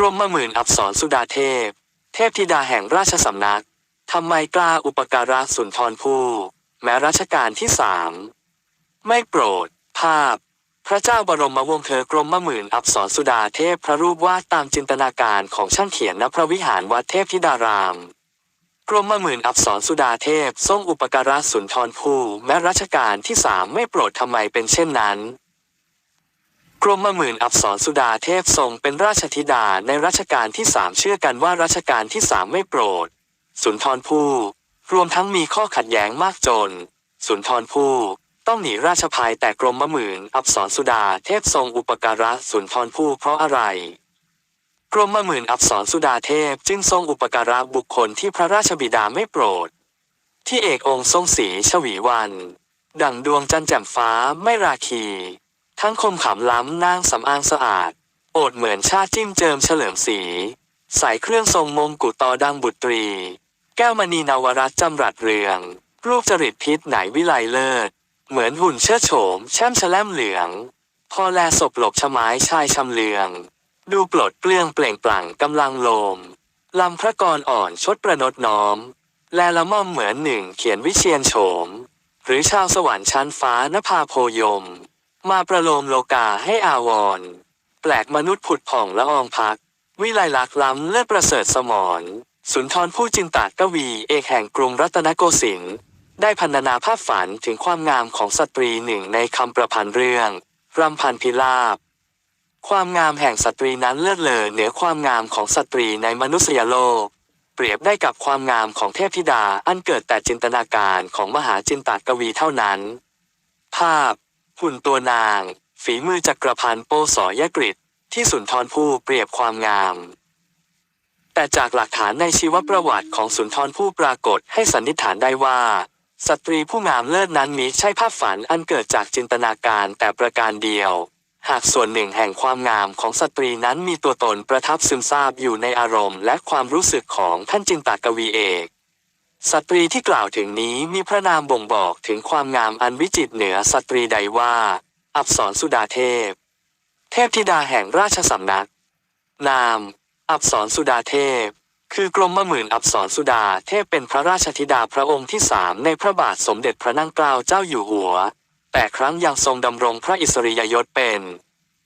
รมมหมื่นอับสรสุดาเทพ เทพธิดาแห่งราชสำนัก ทำไมกล้าอุปการะสุนทรภู่แม้รัชกาลที่สามไม่โปรด ภาพ พระเจ้าบรมวงศ์เธอกรมหมื่นอับสรสุดาเทพพระรูปวาดตามจินตนาการของช่างเขียนณพระวิหารวัดเทพธิดารามกรมหมื่นอับสรสุดาเทพทรงอุปการะสุนทรภู่แม้รัชกาลที่สามไม่โปรดทำไมเป็นเช่นนั้น กรมหมื่นอับสรสุดาเทพทรงเป็นราชธิดาในรัชกาลที่สามเชื่อกันว่ารัชกาลที่สามไม่โปรด สุนทรภู่รวมทั้งมีข้อขัดแย้งมากจน สุนทรภู่ต้องหนีราชภัยแต่กรมหมื่นอับสรสุดาเทพทรงอุปการะสุนทรภู่เพราะอะไร กรมหมื่นอับสรสุดาเทพจึงทรงอุปการะบุคคลที่พระราชบิดาไม่โปรด ที่เอกองค์ทรงสีชวีวัน ดั่งดวงจันทร์แจ่มฟ้าไม่ราคี ทั้งคมขำล้ำนางสำอางสะอาด โอดเหมือนชาติจิ้มเจิมเฉลิมสี ใส่เครื่องทรงมงกุฎตอดังบุตรี แก้วมณีนวรัตจำรัดเรือง รูปจริตพิษไหนวิไลเลิศ เหมือนหุ่นเชิดโฉม แช่มแฉล่มเหลือง พอแลศพหลบชะไม้ชายชำเลือง ดูปลดเปลื้องเปล่งปลั่งกำลังโลมลำพระกรอ่อนชดประนดน้อม แลละม่อมเหมือนหนึ่งเขียนวิเชียนโฉม หรือชาวสวรรค์ชั้นฟ้านภาโพยม มาประโลมโลกาให้อาวร แปลกมนุษย์ผุดผ่องละอองพัก วิไลลักษ์ล้ำเลิศประเสริฐสมรสุนทรผู้จินตากวีเอกแห่งกรุงรัตนโกสินทร์ได้พันนาภาพฝันถึงความงามของสตรีหนึ่งในคำประพันธ์เรื่องรำพันพิลาบ ความงามแห่งสตรีนั้นเลิศเลอเหนือความงามของสตรีในมนุษยโลก เปรียบได้กับความงามของเทพธิดาอันเกิดแต่จินตนาการของมหาจินตากวีเท่านั้น ภาพ หุ่นตัวนาง ฝีมือจักรพันธ์โปสอยกฤษที่สุนทรภู่เปรียบความงาม แต่จากหลักฐานในชีวประวัติของสุนทรภู่ปรากฏให้สันนิษฐานได้ว่า สตรีผู้งามเลิศนั้นมิใช่ภาพฝันอันเกิดจากจินตนาการแต่ประการเดียว หากส่วนหนึ่งแห่งความงามของสตรีนั้นมีตัวตนประทับซึมซาบอยู่ในอารมณ์และความรู้สึกของท่านจินตากวีเอก สตรีที่กล่าวถึงนี้มีพระนามบ่งบอกถึงความงามอันวิจิตรเหนือสตรีใดว่า อับสรสุดาเทพ เทพธิดาแห่งราชสำนัก นาม อับสรสุดาเทพ คือกรมหมื่นอับสรสุดาเทพเป็นพระราชธิดาพระองค์ที่สามในพระบาทสมเด็จพระนั่งเกล้าเจ้าอยู่หัว แต่ครั้งยังทรงดำรงพระอิสริยยศเป็น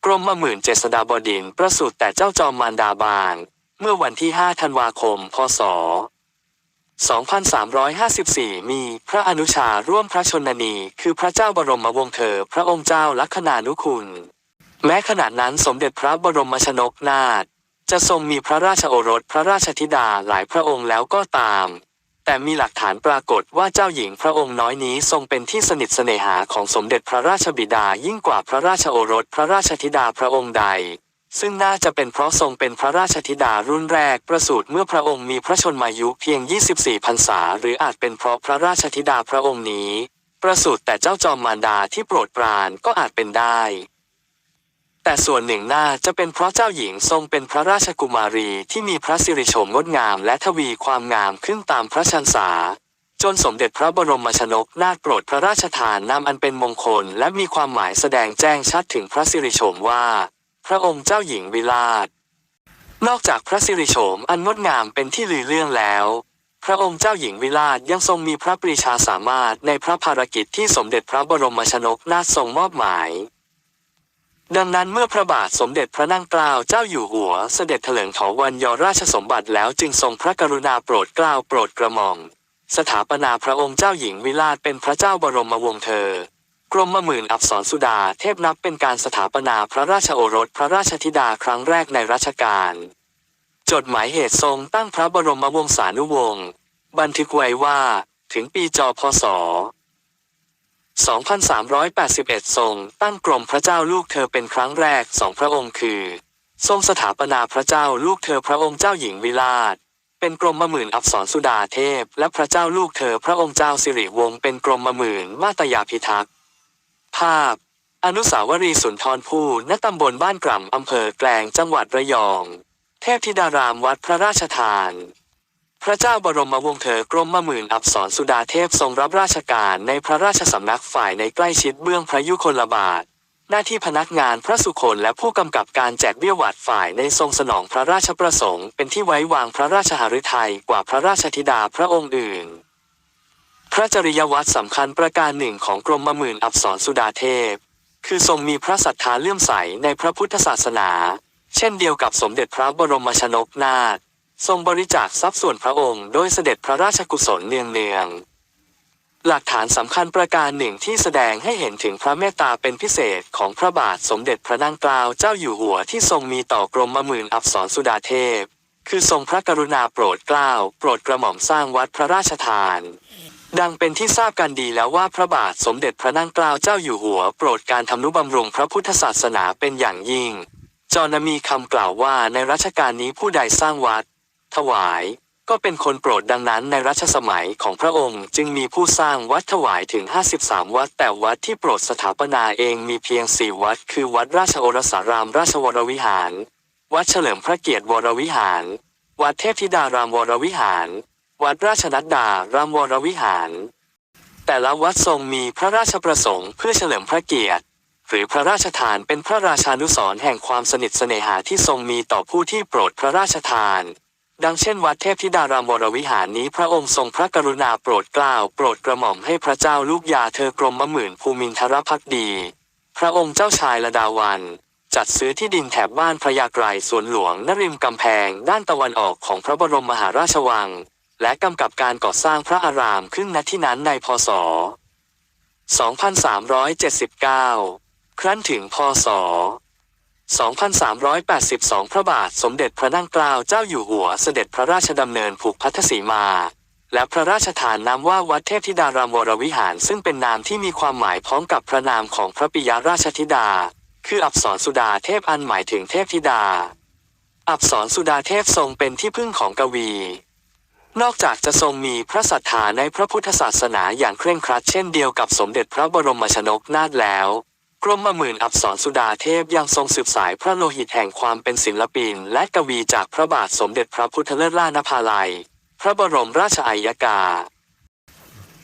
กรมหมื่นเจษฎาบดินประสูติแต่เจ้าจอมมารดาบางเมื่อวันที่ 5 ธันวาคม พศ 2354 มีพระอนุชาร่วมพระชนนี คือพระเจ้าบรมวงศ์เธอ พระองค์เจ้าลัคนานุคุณ แม้ขณะนั้นสมเด็จพระบรมชนกนาถจะทรงมีพระราชโอรสพระราชธิดาหลายพระองค์แล้วก็ตาม แต่มีหลักฐานปรากฏว่าเจ้าหญิงพระองค์น้อยนี้ทรงเป็นที่สนิทเสน่หาของสมเด็จพระราชบิดายิ่งกว่าพระราชโอรสพระราชธิดาพระองค์ใด ซึ่งน่าจะเป็นเพราะทรงเป็นพระราชธิดารุ่นแรกประสูติเมื่อพระองค์มีพระชนมายุเพียง 24พรรษา หรืออาจเป็นเพราะพระราชธิดาพระองค์นี้ ประสูติแต่เจ้าจอมมารดาที่โปรดปรานก็อาจเป็นได้ แต่ส่วนหนึ่งน่าจะเป็นเพราะเจ้าหญิงทรงเป็นพระราชกุมารีที่มีพระสิริโฉมงดงามและทวีความงามขึ้นตามพระชันษาจนสมเด็จพระบรมชนกนาถโปรดพระราชทานนามอันเป็นมงคลและมีความหมายแสดงแจ้งชัดถึงพระสิริโฉมว่า พระองค์เจ้าหญิงวิลาศ นอกจากพระสิริโฉมอันงดงามเป็นที่ลือเรื่องแล้ว พระองค์เจ้าหญิงวิลาศยังทรงมีพระปรีชาสามารถในพระภารกิจที่สมเด็จพระบรมชนกนาถทรงมอบหมาย ดังนั้นเมื่อพระบาทสมเด็จพระนั่งเกล้าเจ้าอยู่หัวเสด็จเถลิงถอวันยอราชสมบัติแล้วจึงทรงพระกรุณาโปรดเกล้าโปรดกระหม่อมสถาปนาพระองค์เจ้าหญิงวิลาศเป็นพระเจ้าบรมวงศ์เธอ กรมหมื่นอับสรสุดาเทพนับเป็นการสถาปนาพระราชโอรสพระราชธิดาครั้งแรกในรัชกาล จดหมายเหตุทรงตั้งพระบรมวงศานุวงศ์บันทึกไว้ว่า ถึงปีจพศ 2381 ทรงตั้งกรมพระเจ้าลูกเธอเป็นครั้งแรกสองพระองค์คือ ทรงสถาปนาพระเจ้าลูกเธอพระองค์เจ้าหญิงวิลาศเป็นกรมหมื่นอับสรสุดาเทพ และพระเจ้าลูกเธอพระองค์เจ้าสิริวงศ์เป็นกรมหมื่นมาตยาพิทักษ์ ภาพ อนุสาวรีย์สุนทรภู่ณตำบลบ้านกล่ำอำเภอแกลงจังหวัดระยอง เทพธิดารามวัดพระราชทาน พระเจ้าบรมวงศ์เธอกรมมหมื่นอับสรสุดาเทพทรงรับราชการในพระราชสำนักฝ่ายในใกล้ชิดเบื้องพระยุคลบาทหน้าที่พนักงานพระสุคนและผู้กำกับการแจกเบี้ยหวัดฝ่ายในทรงสนองพระราชประสงค์ เป็นที่ไว้วางพระราชหฤทัยกว่าพระราชธิดาพระองค์อื่น พระจริยวัตรสำคัญประการหนึ่งของกรมมหมื่นอับสรสุดาเทพ คือทรงมีพระศรัทธาเลื่อมใสในพระพุทธศาสนา เช่นเดียวกับสมเด็จพระบรมชนกนาถทรงบริจาคทรัพย์ส่วนพระองค์โดยเสด็จพระราชกุศลเนืองๆหลักฐานสำคัญประการหนึ่งที่แสดงให้เห็นถึงพระเมตตาเป็นพิเศษของพระบาทสมเด็จพระนางเกล้าเจ้าอยู่หัวที่ทรงมีต่อกรมหมื่นอับสรสุดาเทพ คือทรงพระกรุณาโปรดเกล้าโปรดกระหม่อมสร้างวัดพระราชทาน ดังเป็นที่ทราบกันดีแล้วว่าพระบาทสมเด็จพระนางเกล้าเจ้าอยู่หัว โปรดการทำนุบำรุงพระพุทธศาสนาเป็นอย่างยิ่งจรมีคำกล่าวว่าในรัชกาลนี้ผู้ใดสร้างวัด ถวาย ก็เป็นคนโปรดดังนั้นในรัชสมัยของพระองค์จึงมีผู้สร้างวัดถวายถึง 53 วัด แต่วัดที่โปรดสถาปนาเองมีเพียง 4 วัด คือวัดราชโอรสารามราชวรวิหาร วัดเฉลิมพระเกียรติวรวิหาร วัดเทพธิดารามวรวิหาร วัดราชนัดดารามวรวิหาร แต่ละวัดทรงมีพระราชประสงค์เพื่อเฉลิมพระเกียรติ หรือพระราชทานเป็นพระราชานุสรแห่งความสนิทเสน่หาที่ทรงมีต่อผู้ที่โปรดพระราชทาน ดังเช่นวัดเทพธิดารามวรวิหารนี้พระองค์ทรงพระกรุณาโปรดเกล้าโปรดกระหม่อมให้พระเจ้าลูกยาเธอกรมมะหมื่นภูมินทรพักดี พระองค์เจ้าชายละดาวันจัดซื้อที่ดินแถบบ้านพระยาไกรสวนหลวงนริมกำแพง ด้านตะวันออกของพระบรมมหาราชวัง และกำกับการก่อสร้างพระอารามขึ้นณที่นั้นในพศ 2379 ครั้นถึงพศ 2382 พระบาทสมเด็จพระนั่งเกล้าเจ้าอยู่หัวเสด็จพระราชดำเนินผูกพัทสีมาและพระราชทานนามว่าวัดเทพธิดารามวรวิหาร ซึ่งเป็นนามที่มีความหมายพร้องกับพระนามของพระปิยราชธิดา คืออับสรสุดาเทพอันหมายถึงเทพธิดา อับสรสุดาเทพทรงเป็นที่พึ่งของกวี นอกจากจะทรงมีพระศรัทธาในพระพุทธศาสนาอย่างเคร่งครัดเช่นเดียวกับสมเด็จพระบรมชนกนาถแล้ว กรมหมื่นอับสรสุดาเทพยังทรงสืบสายพระโลหิตแห่งความเป็นศิลปิน และกวีจากพระบาทสมเด็จพระพุทธเลิศล่านภาลัย พระบรมราชอัยกา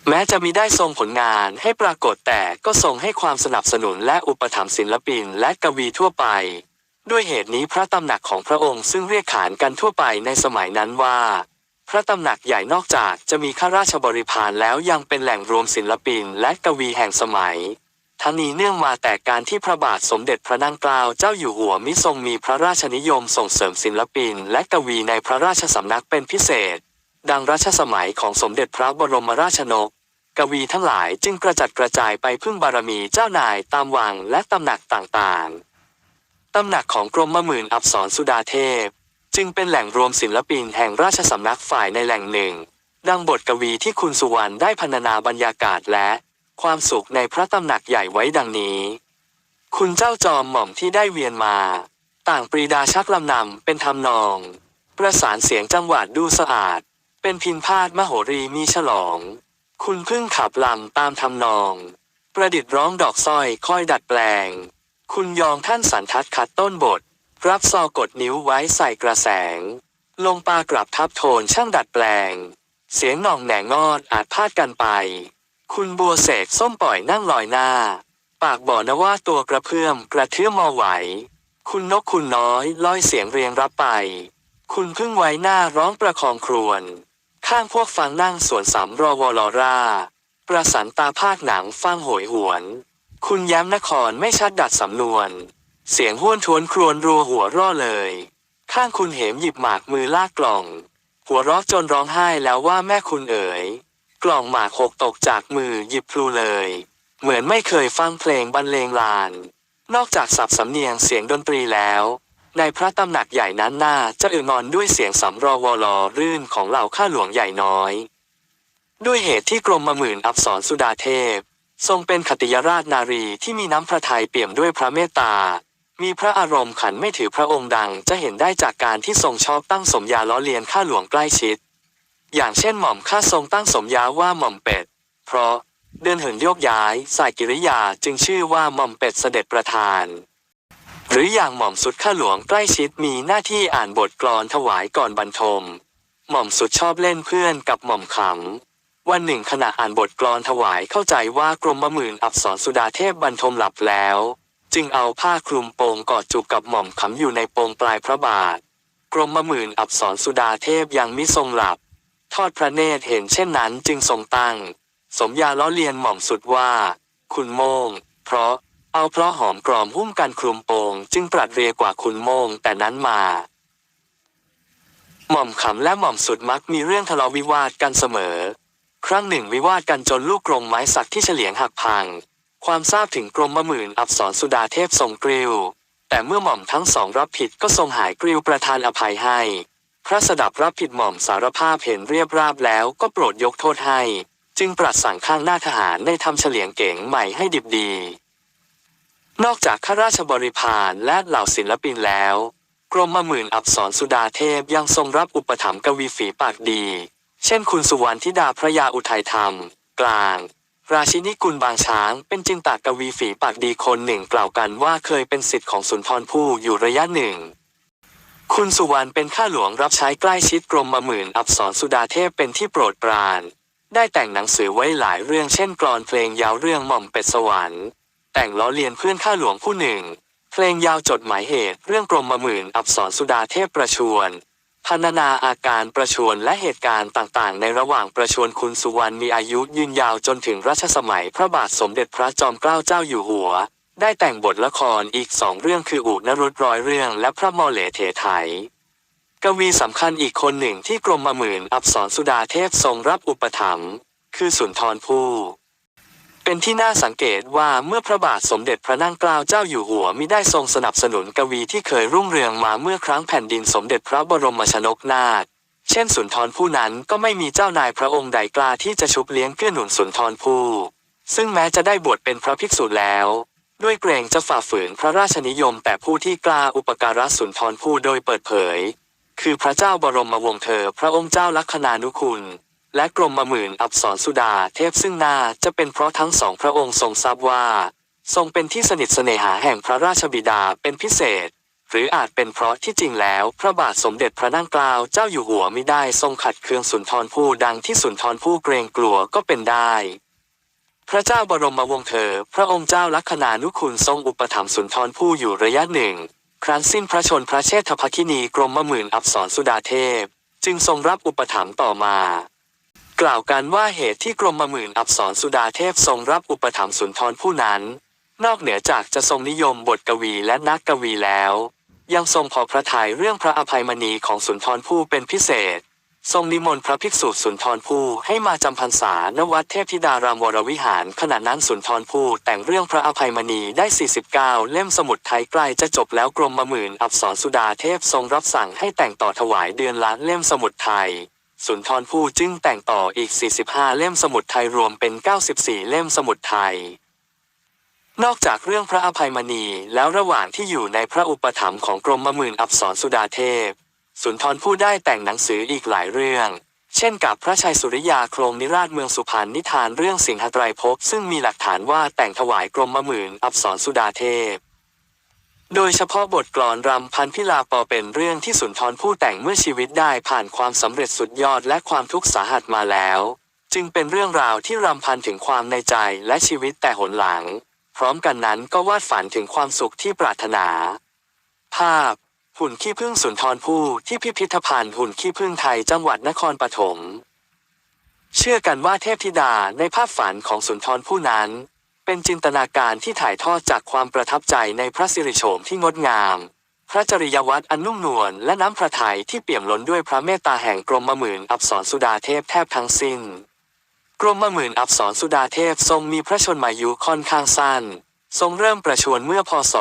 แม้จะมีได้ทรงผลงานให้ปรากฏแต่ก็ทรงให้ความสนับสนุนและอุปถัมภ์ศิลปินและกวีทั่วไป ด้วยเหตุนี้พระตำหนักของพระองค์ซึ่งเรียกขานกันทั่วไปในสมัยนั้นว่า พระตำหนักใหญ่นอกจากจะมีข้าราชบริพารแล้วยังเป็นแหล่งรวมศิลปินและกวีแห่งสมัย ทั้งนี้เนื่องมาแต่การที่พระบาทสมเด็จพระนั่งเกล้าเจ้าอยู่หัวมิทรงมีพระราชนิยมส่งเสริมศิลปิน และกวีในพระราชสำนักเป็นพิเศษ ดังรัชสมัยของสมเด็จพระบรมราชนก กวีทั้งหลายจึงกระจัดกระจายไปพึ่งบารมีเจ้านายตามวังและตำหนักต่างๆตำหนักของกรมหมื่นอับสรสุดาเทพ จึงเป็นแหล่งรวมศิลปินแห่งราชสำนักฝ่ายในแหล่งหนึ่ง ดังบทกวีที่คุณสุวรรณได้พรรณนาบรรยากาศและ ความสุขในพระตำหนักใหญ่ไว้ดังนี้ คุณเจ้าจอมหม่อมที่ได้เวียนมา ต่างปรีดาชักลำนำเป็นทำนอง ประสานเสียงจังหวัดดูสะอาด เป็นพินพาดมโหรีมีฉลอง คุณเพิ่งขับลำตามทำนอง ประดิษฐ์ร้องดอกสร้อยค่อยดัดแปลง คุณยองท่านสันทัดขัดต้นบท รับซอกดนิ้วไว้ใส่กระแสง ลงปากลับทับโทนช่างดัดแปลง เสียงหน่องแหน่งอดอาจพาดกันไป คุณบัวเสกส้มปล่อยนั่งลอยหน้า ปากบ่อนะว่าตัวกระเพื่อมกระเทื่อมมอไหว คุณนกคุณน้อยลอยเสียงเรียงรับไป คุณพึ่งไว้หน้าร้องประคองครวน ข้างพวกฟังนั่งสวนสามรอวอลอราประสันตาภาคหนังฟังโหยหวน คุณย้ำนครไม่ชัดดัดสำนวน เสียงห้วนทวนครวนรัวหัวร่อเลย ข้างคุณเหมหยิบหมากมือลากกล่อง หัวเร้อจนร้องไห้แล้วว่าแม่คุณเอ๋ย กล่องหมากหกตกจากมือหยิบพลูเลย เหมือนไม่เคยฟังเพลงบรรเลงลาน นอกจากสับสำเนียงเสียงดนตรีแล้ว ในพระตำหนักใหญ่นั้นน่าจะอึงอนด้วยเสียงสำรอวอลอรื่นของเหล่าข้าหลวงใหญ่น้อย ด้วยเหตุที่กรมมหมื่นอับสรสุดาเทพ ทรงเป็นขติยราชนารีที่มีน้ำพระทัยเปี่ยมด้วยพระเมตตา มีพระอารมณ์ขันไม่ถือพระองค์ดังจะเห็นได้จากการที่ทรงชอบตั้งสมญาล้อเลียนข้าหลวงใกล้ชิด อย่างเช่นหม่อมข้าทรงตั้งสมญาว่าหม่อมเป็ด เพราะเดินเหินโยกย้ายสายกิริยาจึงชื่อว่าหม่อมเป็ดเสด็จประธาน หรืออย่างหม่อมสุดข้าหลวงใกล้ชิดมีหน้าที่อ่านบทกลอนถวายก่อนบรรทม หม่อมสุดชอบเล่นเพื่อนกับหม่อมขำวันหนึ่งขณะอ่านบทกลอนถวายเข้าใจว่ากรมมหมื่นอับสรสุดาเทพบรรทมหลับแล้ว จึงเอาผ้าคลุมโปงกอดจูบกับหม่อมขำอยู่ในโปงปลายพระบาท กรมหมื่นอับสรสุดาเทพยังมิทรงหลับ ทอดพระเนตรเห็นเช่นนั้นจึงทรงตั้ง สมยาล้อเลียนหม่อมสุดว่า คุณโมง เพราะเอาเพราะหอมกรอมหุ้มกันคลุมโปง จึงปรัดเรียกว่าคุณโมงแต่นั้นมา หม่อมขำและหม่อมสุดมักมีเรื่องทะเลาะวิวาทกันเสมอ ครั้งหนึ่งวิวาทกันจนลูกกรงไม้สักที่เฉลียงหักพัง ความทราบถึงกรมมหมื่นอับสรสุดาเทพทรงกริวแต่เมื่อหม่อมทั้งสองรับผิดก็ทรงหายกริวประทานอภัยให้ พระสดับรับผิดหม่อมสารภาพเห็นเรียบราบแล้วก็โปรดยกโทษให้ จึงปรัดสั่งข้างหน้าทหารได้ทำเฉลียงเก๋งใหม่ให้ดิบดี นอกจากข้าราชบริพารและเหล่าศิลปินแล้ว กรมหมื่นอับสรสุดาเทพยังทรงรับอุปถัมภ์กวีฝีปากดี เช่นคุณสุวรรณธิดาพระยาอุทัยธรรม กลาง ราชินีกุลบางช้าง เป็นจินตากวีฝีปากดีคนหนึ่งกล่าวกันว่าเคยเป็นสิทธิ์ของสุนทรภู่อยู่ระยะหนึ่ง คุณสุวรรณเป็นข้าหลวงรับใช้ใกล้ชิดกรมมหมื่นอับสรสุดาเทพเป็นที่โปรดปราน ได้แต่งหนังสือไว้หลายเรื่องเช่นกลอนเพลงยาวเรื่องหม่อมเป็ดสวรรค์ แต่งล้อเลียนเพื่อนข้าหลวงผู้หนึ่ง เพลงยาวจดหมายเหตุเรื่องกรมมหมื่นอับสรสุดาเทพประชวน รพันาอาการประชวรและเหตุการณ์ต่างๆ ในระหว่างประชวรคุณสุวรรณมีอายุยืนยาวจนถึงรัชสมัยพระบาทสมเด็จพระจอมเกล้าเจ้าอยู่หัว ได้แต่งบทละครอีกสองเรื่องคืออุนรุตร้อยเรื่องและพระมอเหลเถไถกวีสำคัญอีกคนหนึ่งที่กรมมหมื่นอับสรสุดาเทพทรงรับอุปถัมภ์คือสุนทรภู่ เป็นที่น่าสังเกตว่าเมื่อพระบาทสมเด็จพระนั่งเกล้าเจ้าอยู่หัวมิได้ทรงสนับสนุนกวีที่เคยรุ่งเรืองมาเมื่อครั้งแผ่นดินสมเด็จพระบรมชนกนาถเช่นสุนทรภู่นั้นก็ไม่มีเจ้านายพระองค์ใดกล้าที่จะชุบเลี้ยงเกื้อหนุนสุนทรภูซึ่งแม้จะได้บวชเป็นพระภิกษุแล้ว ด้วยเกรงจะฝ่าฝืนพระราชนิยมแต่ผู้ที่กล้าอุปการะสุนทรภูโดยเปิดเผย คือพระเจ้าบรมวงศ์เธอพระองค์เจ้าลัคนานุคุณ และกรมมหมื่นอับสรสุดาเทพซึ่งน่าจะเป็นเพราะทั้งสองพระองค์ทรงทราบว่า ทรงเป็นที่สนิทเสน่หาแห่งพระราชบิดาเป็นพิเศษ หรืออาจเป็นเพราะที่จริงแล้ว พระบาทสมเด็จพระนั่งเกล้าเจ้าอยู่หัวมิได้ทรงขัดเคืองสุนทรภู่ดังที่สุนทรภู่เกรงกลัวก็เป็นได้ พระเจ้าบรมวงศ์เธอ พระองค์เจ้าลัคนานุคุณทรงอุปถัมภ์สุนทรภู่อยู่ระยะหนึ่ง ครั้นสิ้นพระชนพระเชษฐภคินีกรมมหมื่นอับสรสุดาเทพ จึงทรงรับอุปถัมภ์ต่อมา กล่าวกันว่าเหตุที่กรมมหมื่นอับสรสุดาเทพทรงรับอุปถัมภ์สุนทรผู้นั้น นอกเหนือจากจะทรงนิยมบทกวีและนักกวีแล้ว ยังทรงพอพระทัยเรื่องพระอภัยมณีของสุนทรภู่เป็นพิเศษ ทรงนิมนต์พระภิกษุสุนทรภู่ให้มาจำพรรษาณวัดเทพธิดารามวรวิหารขณะนั้นสุนทรภู่แต่งเรื่องพระอภัยมณีได้ 49 เล่มสมุดไทยใกล้จะจบแล้วกรมมหมื่นอับสรสุดาเทพทรงรับสั่งให้แต่งต่อถวายเดือนละเล่มสมุดไทย สุนทรภู่จึงแต่งต่ออีก 45 เล่มสมุดไทยรวมเป็น 94 เล่มสมุดไทย นอกจากเรื่องพระอภัยมณีแล้วระหว่างที่อยู่ในพระอุปถัมภ์ของกรมมหมื่นอับสรสุดาเทพ สุนทรภู่ได้แต่งหนังสืออีกหลายเรื่อง เช่นกับพระชัยสุริยาโครงนิราชเมืองสุพรรณนิทานเรื่องสิงหไตรภพซึ่งมีหลักฐานว่าแต่งถวายกรมมหมื่นอับสรสุดาเทพ โดยเฉพาะบทกลอนรำพันพิลาปอเป็นเรื่องที่สุนทรภู่แต่งเมื่อชีวิตได้ผ่านความสำเร็จสุดยอดและความทุกข์สาหัสมาแล้ว จึงเป็นเรื่องราวที่รำพันถึงความในใจและชีวิตแต่หนหลัง พร้อมกันนั้นก็วาดฝันถึงความสุขที่ปรารถนา ภาพ หุ่นขี้ผึ้งสุนทรภู่ที่พิพิธภัณฑ์หุ่นขี้ผึ้งไทยจังหวัดนครปฐมเชื่อกันว่าเทพธิดาในภาพฝันของสุนทรภู่นั้น เป็นจินตนาการที่ถ่ายทอดจากความประทับใจในพระสิริโฉมที่งดงาม พระจริยวัตรอันนุ่มนวลและน้ำพระทัยที่เปี่ยมล้นด้วยพระเมตตาแห่งกรมมหมื่นอับสรสุดาเทพแทบทั้งสิ้น กรมมหมื่นอับสรสุดาเทพทรงมีพระชนมายุค่อนข้างสั้น ทรงเริ่มประชวรเมื่อพศ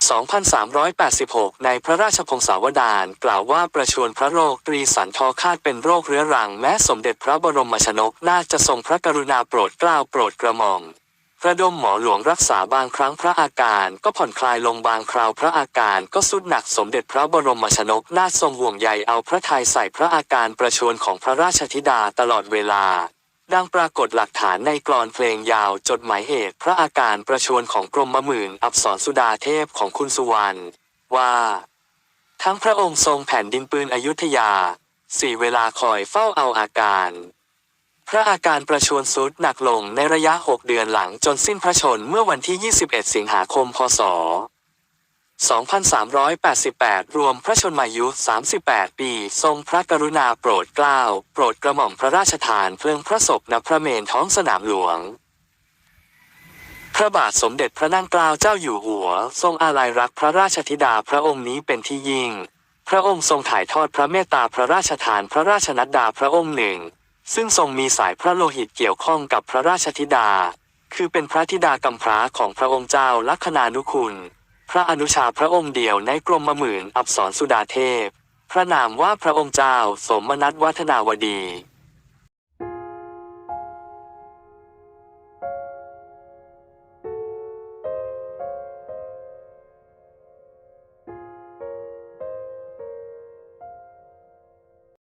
2386 ในพระราชพงศาวดารกล่าวว่าประชวรพระโรคตรีสันทอคาดเป็นโรคเรื้อรังแม้สมเด็จพระบรมชนกน่าจะทรงพระกรุณาโปรดเกล้าโปรดกระหม่อม ระดมหมอหลวงรักษาบางครั้งพระอาการก็ผ่อนคลายลงบางคราวพระอาการก็สุดหนักสมเด็จพระบรมชนกนาทรงห่วงใยเอาพระทัยใส่พระอาการประชวรของพระราชธิดาตลอดเวลา ดังปรากฏหลักฐานในกลอนเพลงยาวจดหมายเหตุพระอาการประชวรของกรมมหมื่นอับสรสุดาเทพของคุณสุวรรณว่า ทั้งพระองค์ทรงแผ่นดินปืนอยุธยาสี่เวลาคอยเฝ้าเอาอาการ พระอาการประชวรสุดหนักลงในระยะ 6 เดือนหลังจนสิ้นพระชนเมื่อวันที่ 21 สิงหาคม พศ 2388 รวมพระชนมายุ 38 ปี ทรงพระกรุณาโปรดเกล้า โปรดกระหม่อมพระราชทานเพลิงพระศพณพระเมรุท้องสนามหลวง พระบาทสมเด็จพระนั่งเกล้าเจ้าอยู่หัว ทรงอาลัยรักพระราชธิดาพระองค์นี้เป็นที่ยิ่ง พระองค์ทรงถ่ายทอดพระเมตตาพระราชทานพระราชนัดดาพระองค์หนึ่ง ซึ่งทรงมีสายพระโลหิตเกี่ยวข้องกับพระราชธิดา คือเป็นพระธิดากำพร้าของพระองค์เจ้าลัคนานุคุณ พระอนุชาพระองค์เดียวในกรมมหมื่นอับสรสุดาเทพ พระนามว่าพระองค์เจ้าสมนัตวัฒนาวดี